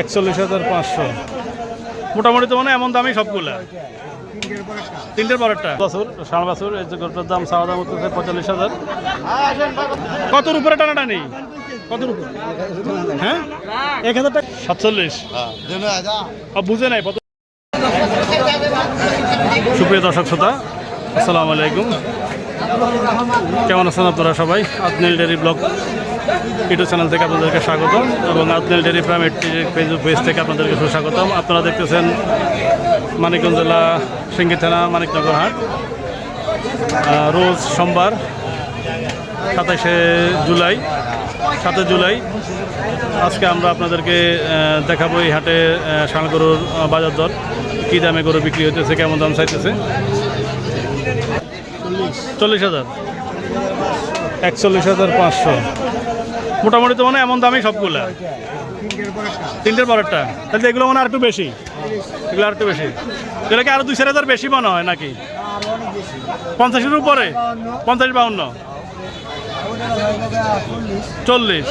একচল্লিশ হাজার পাঁচশো। মোটামুটি তো মানে এমন দামই সবগুলা। তিনটের পরেরটা? বছর ষাট বছর এই যে গরুটার দাম চাওয়া দাম হচ্ছে পঁয়তাল্লিশ হাজার। কতর উপরে টানাটা নেই কতর উপরে? হ্যাঁ? এক হাজার টাকা। সাতচল্লিশ। বুঝে নাই কত সুপ্রিয় দর্শক শ্রোতা আসসালামু আলাইকুম। কেমন আছেন আপনারা সবাই? আদনেল ডেরি ব্লগ ইউটিউব চ্যানেল থেকে আপনাদেরকে স্বাগতম এবং আদনেল ডেরি প্রাইভেট ফেসবুক পেজ থেকে আপনাদেরকে সুস্বাগতম। আপনারা দেখতেছেন মানিকগঞ্জ জেলা সিঙ্গি থানা, মানিকনগর হাট। রোজ সোমবার সাতাশে জুলাই, সাতই জুলাই আজকে আমরা আপনাদেরকে দেখাবো এই হাটে ষাঁড় গরুর বাজার দর। কী দামে গরু বিক্রি হইতেছে, কেমন দাম চাইতেছে? চল্লিশ হাজার। একচল্লিশ হাজার পাঁচশো। মোটামুটি তো মানে এমন দামই সবগুলো। তিনটের পরেরটা। তাহলে এগুলো মানে আর একটু বেশি। এগুলো আর একটু বেশি। এগুলো কি আরও দুই চার হাজার বেশি মনে হয় নাকি? পঞ্চাশের উপরে? পঞ্চাশ বাউন্ন। চল্লিশ।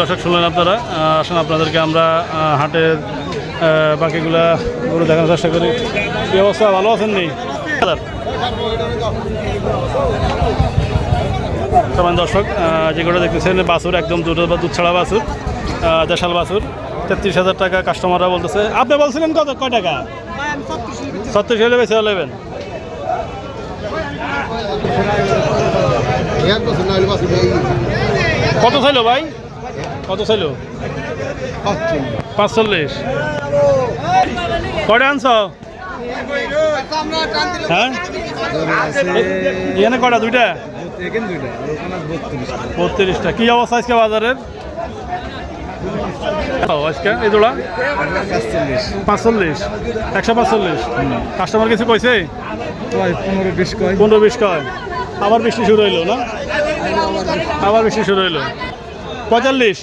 দর্শক শুনলেন আপনারা আসুন আপনাদেরকে আমরা আহ, বাকিগুলা গরু দেখানোর চেষ্টা করি। কি অবস্থা? ভালো আছেন নি? সবাই দর্শক আহ, যে গরুটা দেখতেছেন বাছুর একদম দুধ বা দুধ ছাড়া বাছুর দেশাল বাছুর তেত্রিশ হাজার টাকা কাস্টমাররা বলতেছে। আপনি বলছিলেন কত? কয় টাকা? সত্তর হলে বেশি নেবেন। কত চাইলো ভাই? কত চাইলো? পাঁচচল্লিশ। কটা আনছ? হ্যাঁ? এখানে কটা দুইটা? বত্রিশটা কি অবস্থা আজকে বাজারের? আজকে এই দোড়া পাঁচচল্লিশ। একশো পাঁচচল্লিশ। কাস্টমার কিছু কইছে? পনেরো বিশ কয়। পনেরো বিশ কয়। আবার বৃষ্টি শুরু হইল না? আবার বৃষ্টি শুরু হইল। পঁয়তাল্লিশ।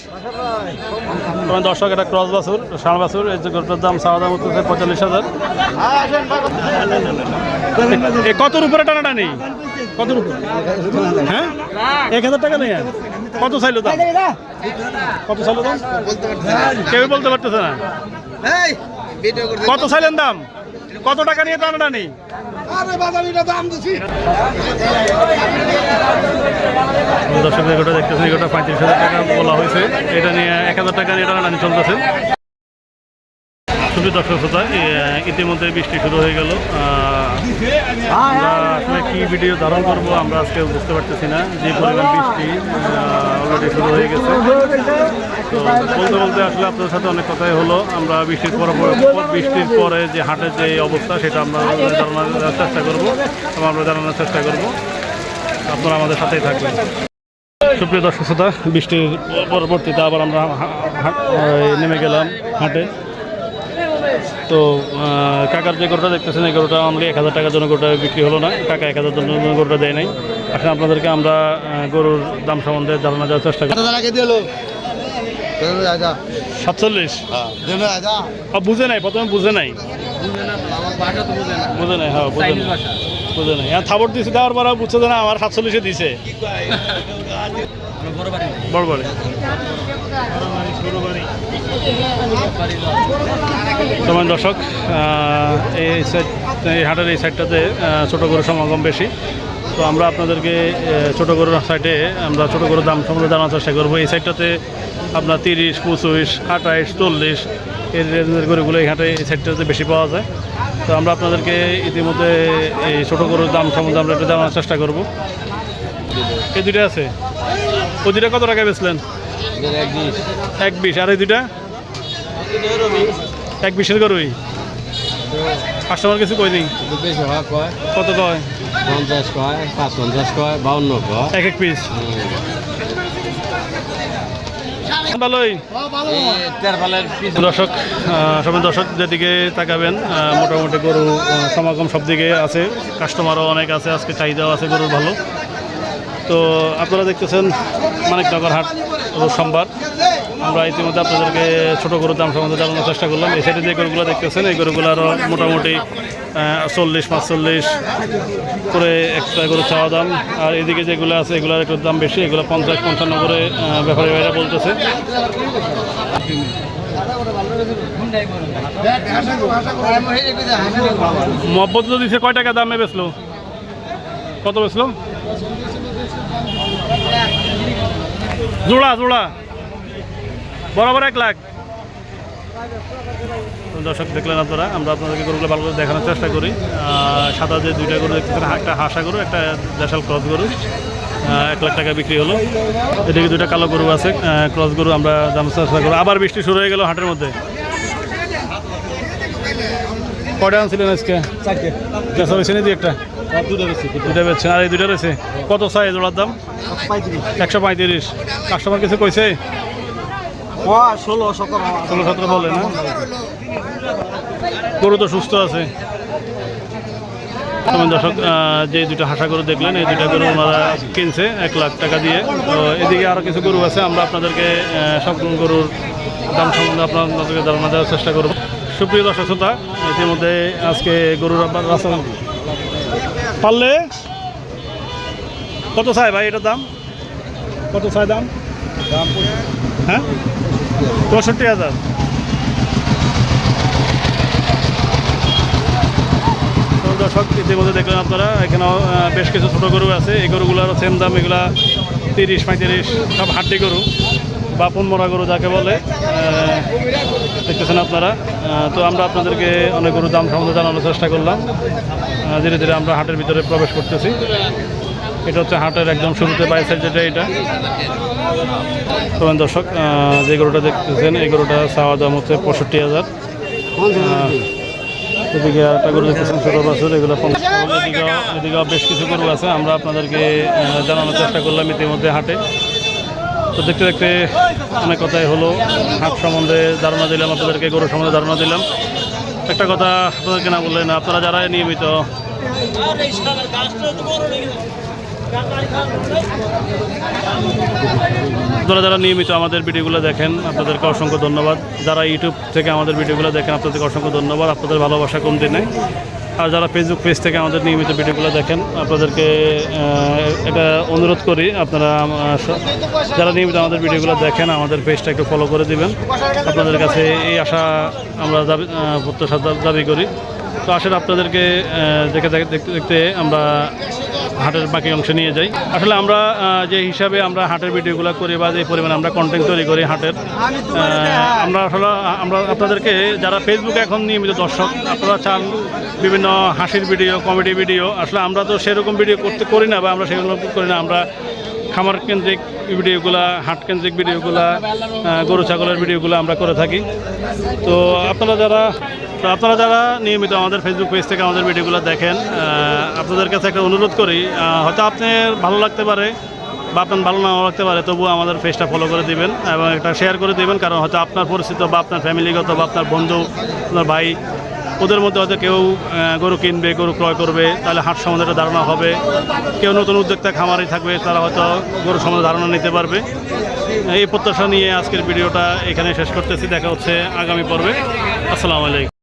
তোমার দর্শক একটা ক্রস বাছুর ষাঁড় বাছুর এই যে গরুটার দাম চাওয়া দাম হচ্ছে পঁয়তাল্লিশ হাজার। এ কতর উপরে টানাটা নেই কতর উপরে? হ্যাঁ? এক হাজার টাকা নেই কত চাইলো দাম? কত চাইলো দাম? কেউ বলতে পারতেছে না। কত চাইলেন দাম? কত টাকা নিয়ে টানাটা নেই দর্শক এগুলো দেখতেছেন এগুলো পঁয়ত্রিশ হাজার টাকা বলা হয়েছে। এটা নিয়ে এক হাজার টাকা নিয়ে টানাটানি চলতেছে। দর্শক শ্রোতা ইতিমধ্যে বৃষ্টি শুরু হয়ে গেল। আসলে কি ভিডিও ধারণ করব আমরা আজকে বুঝতে পারতেছি না, যে পরিমাণ বৃষ্টি অলরেডি শুরু হয়ে গেছে। তো বলতে বলতে আসলে আপনাদের সাথে অনেক কথাই হলো। আমরা বৃষ্টির পর বৃষ্টির পরে যে হাটের যে অবস্থা, সেটা আমরা জানানোর চেষ্টা করব এবং আমরা জানানোর চেষ্টা করব। আপনারা আমাদের সাথেই থাকবেন। সুপ্রিয় দর্শক শ্রোতা, বৃষ্টির পরবর্তীতে আবার আমরা নেমে গেলাম হাটে। তো কাকার যে গরুটা দেখতেছেন এই গরুটা আমাকে এক হাজার টাকার জন্য গরুটা বিক্রি হলো না। কাকা এক হাজার জন্য গরুটা দেয় নাই। আসলে আপনাদেরকে আমরা গরুর দাম সম্বন্ধে ধারণা দেওয়ার চেষ্টা করি। সাতচল্লিশ? ও, বুঝে নাই প্রথমে বুঝে নাই। বুঝে নাই হ্যাঁ বুঝে নাই। বুঝে নাই। হ্যাঁ থাবর দিছে দেওয়ার পর বুঝছে না আমার সাতচল্লিশে দিছে। বড় বাড়ি। সময় দর্শক এই সাইড এই হাটের এই সাইডটাতে ছোটো গরুর সমাগম বেশি। তো আমরা আপনাদেরকে ছোটো গরুর সাইডে আমরা ছোটো গরুর দাম সম্বন্ধে জানার চেষ্টা করব। এই সাইডটাতে আপনার তিরিশ পঁচিশ আঠাইশ চল্লিশ এই রেঞ্জের গরুগুলো এই হাটে এই সাইডটাতে বেশি পাওয়া যায়। তো আমরা আপনাদেরকে ইতিমধ্যে এই ছোটো গরুর দাম সম্বন্ধে আমরা একটু জানার চেষ্টা করব। এই দুইটা আছে? ওই দুইটা কত টাকা বেচলেন? এক বিশ। আর এই দুইটা? এক বিশের গরুই। কাস্টমার কিছু কই নেই বেশি হয় কয়। কত কয়? পঞ্চাশ কয় পাঁচ পঞ্চাশ কয় বাউন্ন কয়। এক এক পিস ভালোই। দর্শক সবাই দর্শক যেদিকে তাকাবেন মোটামুটি গরু সমাগম সব দিকে আছে। কাস্টমারও অনেক আছে আজকে চাহিদাও আছে গরুর ভালো। তো আপনারা দেখতেছেন মানিকনগর হাট সোমবার। আমরা ইতিমধ্যে আপনাদেরকে ছোটো গরুর দাম সম্বন্ধে জানানোর চেষ্টা করলাম। এই সাইডে যে গরুগুলো দেখতেছেন, এই গরুগুলো মোটামুটি চল্লিশ, পাঁচচল্লিশ করে একটা গরু চাওয়া দাম। আর এদিকে যেগুলো আছে, এগুলোর একটু দাম বেশি, এগুলো পঞ্চাশ, পঞ্চান্ন করে ব্যাপারী ভাইরা বলতেছে। মহব্বত দিছে, কয় টাকা দামে বেচলো? কত বেচলো? জোড়া জোড়া। বরাবর এক লাখ। দর্শক দেখলেন আপনারা আমরা আপনাদেরকে গরুগুলো ভালো করে দেখানোর চেষ্টা করি। সাদা যে দুইটা গরু দেখতেছেন একটা হাসা গরু একটা দেশাল ক্রস গরু। এক লাখ টাকা বিক্রি হলো। এদিকে দুইটা কালো গরু আছে ক্রস গরু আমরা জানার চেষ্টা করব। আবার বৃষ্টি শুরু হয়ে গেল হাটের মধ্যে। কয়টা আনছিলেন আজকে? চারশো বেছে নিয়ে একটা? দুটা বেচছেন আর এই দুইটা রয়েছে? কত চাই জোড়ার দাম? একশো পঁয়ত্রিশ। কাস্টমার কিছু কইছে? ষোলো, সতেরো। ষোলো, সতেরো বলে না? গরু তো সুস্থ আছে। দর্শক যে দুটো হাসা গরু দেখলেন, এই দুটা গরু ওনারা কিনছে এক লাখ টাকা দিয়ে। তো এদিকে আরও কিছু গরু আছে, আমরা আপনাদেরকে সব গরুর দাম সম্বন্ধে আপনাদেরকে ধারণা দেওয়ার চেষ্টা করব। সুপ্রিয় দর্শক শ্রোতা, ইতিমধ্যে আজকে গরুর রাস্তা পারলে? কত চাই ভাই এটার দাম? কত চাই দাম? হ্যাঁ? পঁয়ষট্টি হাজার। দর্শক, ইতিমধ্যে দেখলেন আপনারা, এখানেও বেশ কিছু ছোটো গরু আছে। এই গরুগুলোরও সেম দাম, এগুলা তিরিশ, পঁয়ত্রিশ, সব হাড্ডি গরু বা মরা গরু যাকে বলে দেখতেছেন আপনারা। তো আমরা আপনাদেরকে অনেক গরুর দাম সম্বন্ধে জানানোর চেষ্টা করলাম। ধীরে ধীরে আমরা হাটের ভিতরে প্রবেশ করতেছি। এটা হচ্ছে হাটের একদম শুরুতে বাইসের যেটা এটা। তো দর্শক যে গরুটা দেখতেছেন, এই গরুটা চাওয়া দাম হচ্ছে পঁয়ষট্টি হাজার। এদিকে একটা গরু দেখতেছেন, ছোটো বছর, এগুলো এদিকে বেশ কিছু গরু আছে, আমরা আপনাদেরকে জানানোর চেষ্টা করলাম ইতিমধ্যে হাটে। তো দেখতে দেখতে অনেক কথাই হলো, হাট সম্বন্ধে ধারণা দিলাম, আপনাদেরকে গরু সম্বন্ধে ধারণা দিলাম। একটা কথা আপনাদেরকে না বললেন আপনারা যারা নিয়মিত আপনারা যারা নিয়মিত আমাদের ভিডিওগুলো দেখেন, আপনাদেরকে অসংখ্য ধন্যবাদ। যারা ইউটিউব থেকে আমাদের ভিডিওগুলো দেখেন, আপনাদেরকে অসংখ্য ধন্যবাদ। আপনাদের ভালোবাসা কমতি নেই। আর যারা ফেসবুক পেজ থেকে আমাদের নিয়মিত ভিডিওগুলো দেখেন, আপনাদেরকে এটা অনুরোধ করি, আপনারা যারা নিয়মিত আমাদের ভিডিওগুলো দেখেন, আমাদের পেজটা একটু ফলো করে দিবেন। আপনাদের কাছে এই আশা আমরা দাবি প্রত্যাশা দাবি করি। তো আসলে আপনাদেরকে দেখে দেখে- দেখতে দেখতে আমরা হাটের বাকি অংশে নিয়ে যাই। আসলে আমরা যে হিসাবে আমরা হাটের ভিডিওগুলো করি বা যে পরিমাণে আমরা কন্টেন্ট তৈরি করি হাটের আমরা আসলে, আমরা আপনাদেরকে যারা ফেসবুকে এখন নিয়মিত দর্শক, আপনারা চান বিভিন্ন হাসির ভিডিও কমেডি ভিডিও, আসলে আমরা তো সেরকম ভিডিও করতে করি না বা আমরা সেগুলো করি না, আমরা খামার কেন্দ্রিক ভিডিওগুলা, হাট কেন্দ্রিক ভিডিওগুলা গরু ছাগলের ভিডিওগুলো আমরা করে থাকি। তো আপনারা যারা তো আপনারা যারা নিয়মিত আমাদের ফেসবুক পেজ থেকে আমাদের ভিডিওগুলো দেখেন আপনাদের কাছে একটা অনুরোধ করি হয়তো আপনার ভালো লাগতে পারে বা আপনার ভালো নাও লাগতে পারে, তবুও আমাদের পেজটা ফলো করে দিবেন এবং একটা শেয়ার করে দিবেন, কারণ হয়তো আপনার পরিচিত বা আপনার ফ্যামিলিগত বা আপনার বন্ধু, আপনার ভাই, ওদের মধ্যে হয়তো কেউ গরু কিনবে, গরু ক্রয় করবে, তাহলে হাট সম্বন্ধে একটা ধারণা হবে। কেউ নতুন উদ্যোক্তা খামারে থাকবে, তারা হয়তো গরু সম্বন্ধে ধারণা নিতে পারবে। এই প্রত্যাশা নিয়ে আজকের ভিডিওটা এখানে শেষ করতেছি, দেখা হচ্ছে আগামী পর্বে। আসসালামু আলাইকুম।